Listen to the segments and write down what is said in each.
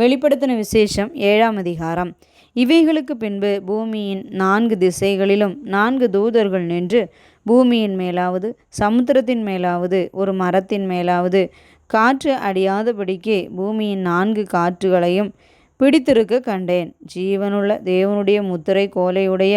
வெளிப்படுத்தின விசேஷம் ஏழாம் அதிகாரம். இவைகளுக்கு பின்பு பூமியின் நான்கு திசைகளிலும் நான்கு தூதர்கள் நின்று பூமியின் மேலாவது சமுத்திரத்தின் மேலாவது ஒரு மரத்தின் மேலாவது காற்று அடியாதபடிக்கு பூமியின் நான்கு காற்றுகளையும் பிடித்திருக்க கண்டேன். ஜீவனுள்ள தேவனுடைய முத்திரை கோலையுடைய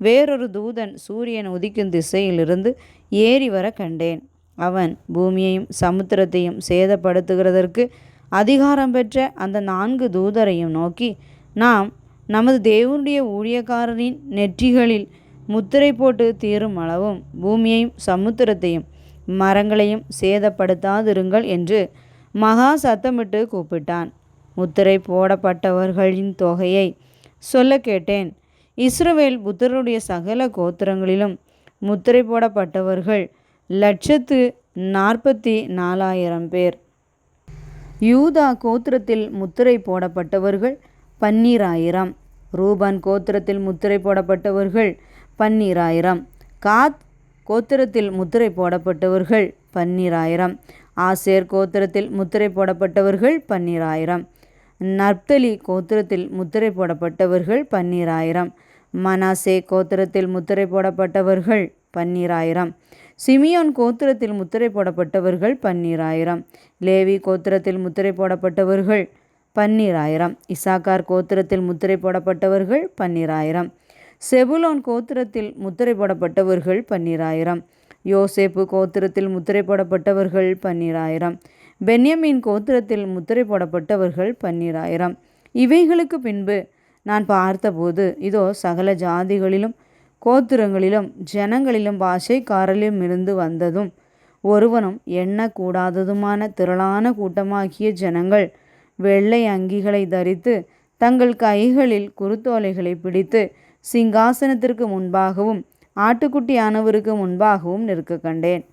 வேறொரு தூதன் சூரியன் உதிக்கும் திசையிலிருந்து ஏறி வர கண்டேன். அவன் பூமியையும் சமுத்திரத்தையும் சேதப்படுத்துகிறதற்கு அதிகாரம் பெற்ற அந்த நான்கு தூதரையும் நோக்கி நாம் நமது தேவனுடைய ஊழியக்காரரின் நெற்றிகளில் முத்திரை போட்டு தீரும் அளவும் பூமியையும் சமுத்திரத்தையும் மரங்களையும் சேதப்படுத்தாதிருங்கள் என்று மகா சத்தமிட்டு கூப்பிட்டான். முத்திரை போடப்பட்டவர்களின் தொகையை சொல்ல கேட்டேன். இஸ்ரவேல் புத்தருடைய சகல கோத்திரங்களிலும் முத்திரை போடப்பட்டவர்கள் லட்சத்து நாற்பத்தி நாலாயிரம் பேர். யூதா கோத்திரத்தில் முத்திரை போடப்பட்டவர்கள் பன்னீராயிரம். ரூபன் கோத்திரத்தில் முத்திரை போடப்பட்டவர்கள் பன்னீராயிரம். காத் கோத்திரத்தில் முத்திரை போடப்பட்டவர்கள் பன்னீராயிரம். ஆசேர் கோத்திரத்தில் முத்திரை போடப்பட்டவர்கள் பன்னீராயிரம். நப்தலி கோத்திரத்தில் முத்திரை போடப்பட்டவர்கள் பன்னீராயிரம். மனாசே கோத்திரத்தில் முத்திரை போடப்பட்டவர்கள் பன்னீராயிரம். சிமியோன் கோத்திரத்தில் முத்திரை போடப்பட்டவர்கள் பன்னீராயிரம். லேவி கோத்திரத்தில் முத்திரை போடப்பட்டவர்கள் பன்னீராயிரம். இசாக்கார் கோத்திரத்தில் முத்திரை போடப்பட்டவர்கள் பன்னீராயிரம். செபுலோன் கோத்திரத்தில் முத்திரை போடப்பட்டவர்கள் பன்னீராயிரம். யோசேப்பு கோத்திரத்தில் முத்திரை போடப்பட்டவர்கள் பன்னீராயிரம். பென்யமின் கோத்திரத்தில் முத்திரை போடப்பட்டவர்கள் பன்னீராயிரம். இவைகளுக்கு பின்பு நான் பார்த்தபோது இதோ சகல ஜாதிகளிலும் கோத்திரங்களிலும் ஜனங்களிலும் பாஷைக்காரலிலும் இருந்து வந்ததும் ஒருவனும் எண்ணக்கூடாததுமான திரளான கூட்டமாகிய ஜனங்கள் வெள்ளை அங்கிகளை தரித்து தங்கள் கைகளில் குருத்தோலைகளை பிடித்து சிங்காசனத்திற்கு முன்பாகவும் ஆட்டுக்குட்டியானவருக்கு முன்பாகவும் நிற்க கண்டேன்.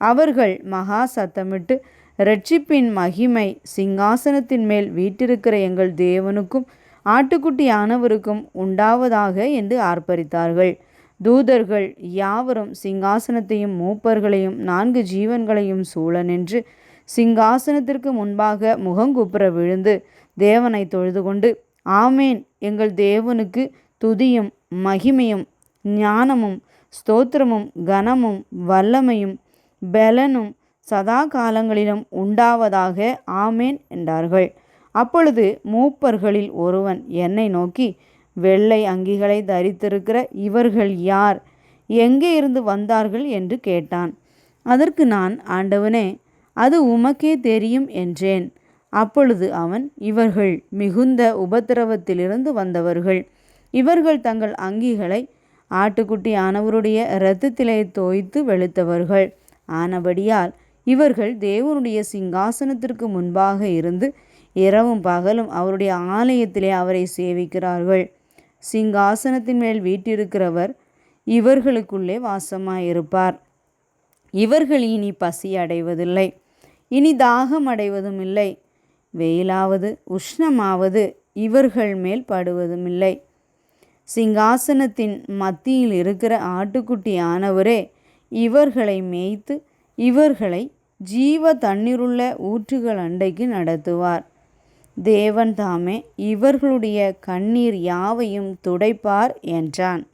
அவர்கள் மகா சத்தமிட்டு ரட்சிப்பின் மகிமை சிங்காசனத்தின் மேல் வீட்டிருக்கிற எங்கள் தேவனுக்கும் ஆட்டுக்குட்டியானவருக்கும் உண்டாவதாக என்று ஆர்ப்பரித்தார்கள். தூதர்கள் யாவரும் சிங்காசனத்தையும் மூப்பர்களையும் நான்கு ஜீவன்களையும் சூழ நின்று சிங்காசனத்திற்கு முன்பாக முகங்குப்புற விழுந்து தேவனை தொழுது கொண்டு ஆமேன் எங்கள் தேவனுக்கு துதியும் மகிமையும் ஞானமும் ஸ்தோத்திரமும் கனமும் வல்லமையும் பலனும் சதா காலங்களிலும் உண்டாவதாக ஆமேன் என்றார்கள். அப்பொழுது மூப்பர்களில் ஒருவன் என்னை நோக்கி வெள்ளை அங்கிகளை தரித்திருக்கிற இவர்கள் யார்? எங்கே இருந்து வந்தார்கள் என்று கேட்டான். அதற்கு நான் ஆண்டவனே அது உமக்கே தெரியும் என்றேன். அப்பொழுது அவன் இவர்கள் மிகுந்த உபத்திரவத்திலிருந்து வந்தவர்கள். இவர்கள் தங்கள் அங்கிகளை ஆட்டுக்குட்டி ஆனவருடைய இரத்தத்திலே தோய்த்து வெளுத்தவர்கள். ஆனபடியால் இவர்கள் தேவனுடைய சிங்காசனத்திற்கு முன்பாக இருந்து இரவும் பகலும் அவருடைய ஆலயத்திலே அவரை சேவிக்கிறார்கள். சிங்காசனத்தின் மேல் வீட்டிருக்கிறவர் இவர்களுக்குள்ளே வாசமாயிருப்பார். இவர்கள் இனி பசி அடைவதில்லை. இனி தாகம் அடைவதும் இல்லை வெயிலாவது உஷ்ணமாவது இவர்கள் மேல் படுவதும் இல்லை சிங்காசனத்தின் மத்தியில் இருக்கிற ஆட்டுக்குட்டி ஆனவரே இவர்களை மேய்த்து இவர்களை ஜீவ தண்ணீருள்ள ஊற்றுகள் அண்டைக்கு நடத்துவார். தேவன்தாமே இவர்களுடைய கண்ணீர் யாவையும் துடைப்பார் என்றான்.